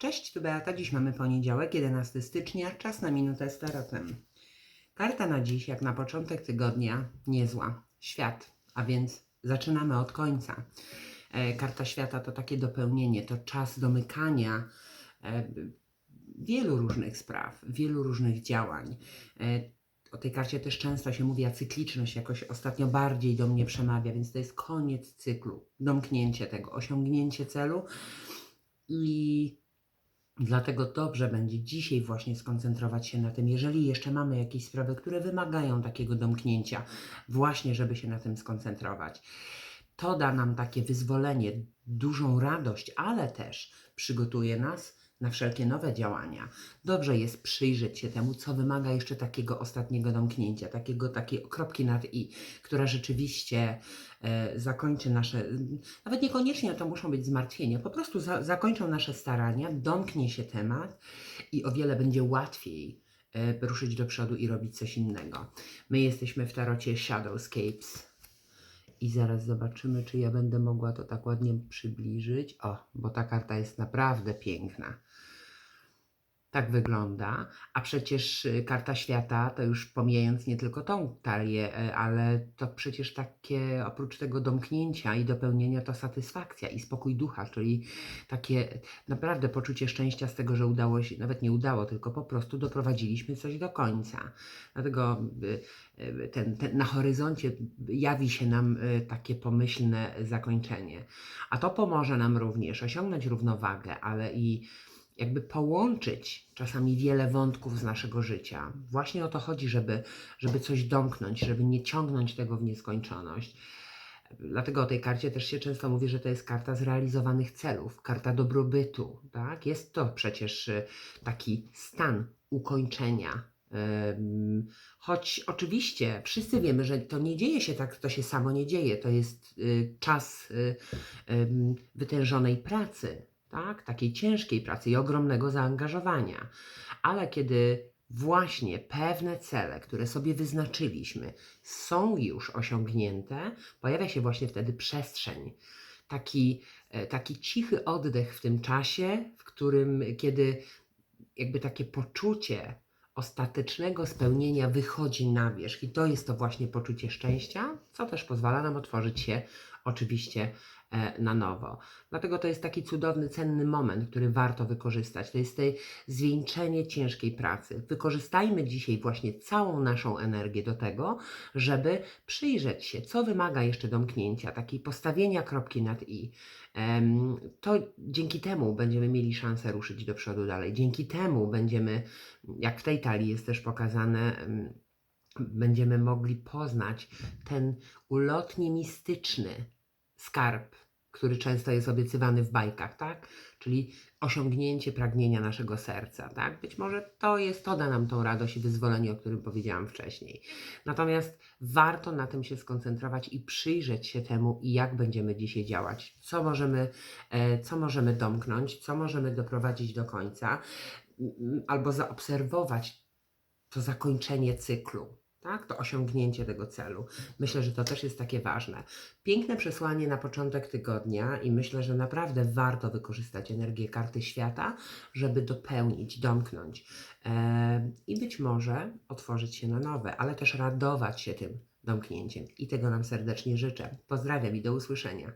Cześć, tu Beata. Dziś mamy poniedziałek, 11 stycznia, czas na minutę z tarotem. Karta na dziś, jak na początek tygodnia, niezła. Świat, a więc zaczynamy od końca. E, Karta świata to takie dopełnienie, to czas domykania e, wielu różnych spraw, wielu różnych działań. E, O tej karcie też często się mówi, a cykliczność jakoś ostatnio bardziej do mnie przemawia, więc to jest koniec cyklu, domknięcie tego, osiągnięcie celu i Dlatego dobrze będzie dzisiaj właśnie skoncentrować się na tym, jeżeli jeszcze mamy jakieś sprawy, które wymagają takiego domknięcia, właśnie żeby się na tym skoncentrować. To da nam takie wyzwolenie, dużą radość, ale też przygotuje nas na wszelkie nowe działania. Dobrze jest przyjrzeć się temu, co wymaga jeszcze takiego ostatniego domknięcia, takiego, takiej kropki nad i, która rzeczywiście e, zakończy nasze, nawet niekoniecznie to muszą być zmartwienia, po prostu za, zakończą nasze starania, domknie się temat i o wiele będzie łatwiej e, ruszyć do przodu i robić coś innego. My jesteśmy w tarocie Shadowscapes. I zaraz zobaczymy, czy ja będę mogła to tak ładnie przybliżyć. O, bo ta karta jest naprawdę piękna. Tak wygląda, a przecież y, karta świata, to już pomijając nie tylko tą talię, e, ale to przecież takie oprócz tego domknięcia i dopełnienia to satysfakcja i spokój ducha, czyli takie naprawdę poczucie szczęścia z tego, że udało się, nawet nie udało, tylko po prostu doprowadziliśmy coś do końca. Dlatego y, y, ten, ten, na horyzoncie jawi się nam takie pomyślne zakończenie. A to pomoże nam również osiągnąć równowagę, ale i jakby połączyć czasami wiele wątków z naszego życia. Właśnie o to chodzi, żeby, żeby coś domknąć, żeby nie ciągnąć tego w nieskończoność. Dlatego o tej karcie też się często mówi, że to jest karta zrealizowanych celów, karta dobrobytu. Tak? Jest to przecież y, taki stan ukończenia. Choć oczywiście wszyscy wiemy, że to nie dzieje się tak, to się samo nie dzieje. To jest y, czas y, wytężonej pracy, tak? takiej ciężkiej pracy i ogromnego zaangażowania. Ale kiedy właśnie pewne cele, które sobie wyznaczyliśmy, są już osiągnięte, pojawia się właśnie wtedy przestrzeń. Taki, e, taki cichy oddech w tym czasie, w którym, kiedy jakby takie poczucie ostatecznego spełnienia wychodzi na wierzch. I to jest to właśnie poczucie szczęścia, co też pozwala nam otworzyć się oczywiście na nowo. Dlatego to jest taki cudowny, cenny moment, który warto wykorzystać. To jest tej zwieńczenie ciężkiej pracy. Wykorzystajmy dzisiaj właśnie całą naszą energię do tego, żeby przyjrzeć się, co wymaga jeszcze domknięcia, takiej postawienia kropki nad i. To dzięki temu będziemy mieli szansę ruszyć do przodu dalej. Dzięki temu będziemy, jak w tej talii jest też pokazane, em, będziemy mogli poznać ten ulotnie mistyczny skarb, który często jest obiecywany w bajkach, tak? Czyli osiągnięcie pragnienia naszego serca, tak? Być może to jest, to da nam tą radość i wyzwolenie, o którym powiedziałam wcześniej. Natomiast warto na tym się skoncentrować i przyjrzeć się temu, jak będziemy dzisiaj działać, co możemy, e, co możemy domknąć, co możemy doprowadzić do końca, albo zaobserwować to zakończenie cyklu, tak? To osiągnięcie tego celu. Myślę, że to też jest takie ważne. Piękne przesłanie na początek tygodnia i myślę, że naprawdę warto wykorzystać energię karty świata, żeby dopełnić, domknąć i być może otworzyć się na nowe, ale też radować się tym domknięciem. I tego nam serdecznie życzę. Pozdrawiam i do usłyszenia.